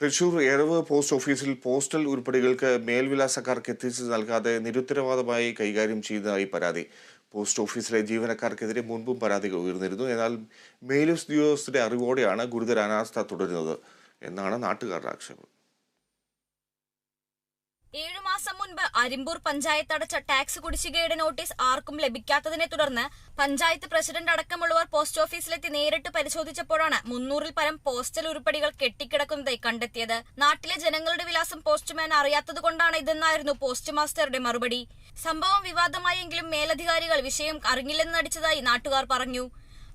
Thrissur Eravu post ഓഫീസിൽ postal ഉരുപ്പടികൾക്ക് മേൽവിലാസക്കാർക്ക് എത്തിച്ചു നൽകാതെ നിരുത്തരവാദമായി കൈകാര്യം ചെയ്യുന്നതായി പരാതി. പോസ്റ്റ് ഓഫീസിലെ ജീവനക്കാർക്കെതിരെ മുൻപും പരാതികൾ ഉയർന്നിരുന്നു. എന്നാൽ മേലുദ്യോഗസ്ഥരുടെ അറിവോടെയാണ് ഗുരുതര അനാസ്ഥ തുടരുന്നത് എന്നാണ് നാട്ടുകാരുടെ ആക്ഷേപം. ഏഴു മാസം മുൻപ് അരിമ്പൂർ പഞ്ചായത്ത് അടച്ച ടാക്സ് കുടിശ്ശികയുടെ നോട്ടീസ് ആർക്കും ലഭിക്കാത്തതിനെ തുടർന്ന് പഞ്ചായത്ത് പ്രസിഡന്റ് അടക്കമുള്ളവർ പോസ്റ്റ് ഓഫീസിലെത്തി നേരിട്ട് പരിശോധിച്ചപ്പോഴാണ് മുന്നൂറിൽ പരം പോസ്റ്റൽ ഉരുപ്പടികൾ കെട്ടിക്കിടക്കുന്നതായി കണ്ടെത്തിയത്. നാട്ടിലെ ജനങ്ങളുടെ വിലാസം പോസ്റ്റ്മാൻ അറിയാത്തതുകൊണ്ടാണ് ഇതെന്നായിരുന്നു പോസ്റ്റ് മാസ്റ്ററുടെ മറുപടി. സംഭവം വിവാദമായെങ്കിലും മേലധികാരികൾ വിഷയം അറിഞ്ഞില്ലെന്ന് നടിച്ചതായി നാട്ടുകാർ പറഞ്ഞു.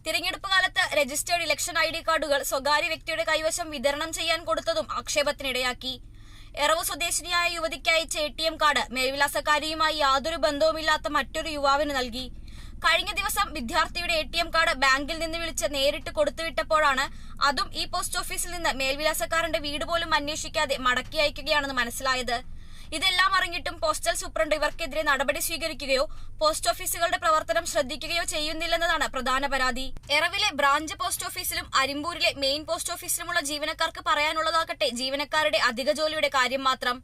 തിരഞ്ഞെടുപ്പ് കാലത്ത് രജിസ്റ്റേർഡ് ഇലക്ഷൻ ഐ കാർഡുകൾ സ്വകാര്യ വ്യക്തിയുടെ കൈവശം വിതരണം ചെയ്യാൻ കൊടുത്തതും ആക്ഷേപത്തിനിടയാക്കി. എറവ് സ്വദേശിനിയായ യുവതിക്ക് അയച്ച എ ടി എം കാർഡ് മേൽവിലാസക്കാരിയുമായി യാതൊരു ബന്ധവുമില്ലാത്ത മറ്റൊരു യുവാവിന് നൽകി. കഴിഞ്ഞ ദിവസം വിദ്യാർത്ഥിയുടെ എ ടി എം കാർഡ് ബാങ്കിൽ നിന്ന് വിളിച്ച് നേരിട്ട് കൊടുത്തുവിട്ടപ്പോഴാണ് അതും ഈ പോസ്റ്റ് ഓഫീസിൽ നിന്ന് മേൽവിലാസക്കാരന്റെ വീട് പോലും അന്വേഷിക്കാതെ മടക്കി അയക്കുകയാണെന്ന് മനസ്സിലായത്. ഇതെല്ലാം അറിഞ്ഞിട്ടും പോസ്റ്റൽ സൂപ്രണ്ട് ഇവർക്കെതിരെ നടപടി സ്വീകരിക്കുകയോ പോസ്റ്റ് ഓഫീസുകളുടെ പ്രവർത്തനം ശ്രദ്ധിക്കുകയോ ചെയ്യുന്നില്ലെന്നതാണ് പ്രധാന പരാതി. എറവിലെ ബ്രാഞ്ച് പോസ്റ്റ് ഓഫീസിലും അരിമ്പൂരിലെ മെയിൻ പോസ്റ്റ് ഓഫീസിലുമുള്ള ജീവനക്കാർക്ക് പറയാനുള്ളതാകട്ടെ ജീവനക്കാരുടെ അധിക ജോലിയുടെ കാര്യം മാത്രം.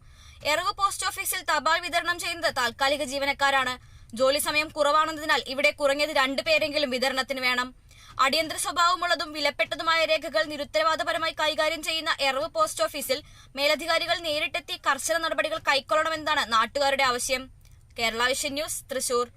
എറവ് പോസ്റ്റ് ഓഫീസിൽ തപാൽ വിതരണം ചെയ്യുന്നത് താൽക്കാലിക ജീവനക്കാരാണ്. ജോലി സമയം കുറവാണെന്നതിനാൽ ഇവിടെ കുറഞ്ഞത് രണ്ടു പേരെങ്കിലും വിതരണത്തിന് വേണം. അടിയന്തര സ്വഭാവമുള്ളതും വിലപ്പെട്ടതുമായ രേഖകൾ നിരുത്തരവാദപരമായി കൈകാര്യം ചെയ്യുന്ന എറവ് പോസ്റ്റ് ഓഫീസിൽ മേലധികാരികൾ നേരിട്ടെത്തി കർശന നടപടികൾ കൈക്കൊള്ളണമെന്നാണ് നാട്ടുകാരുടെ ആവശ്യം. Kerala vision news Thrissur.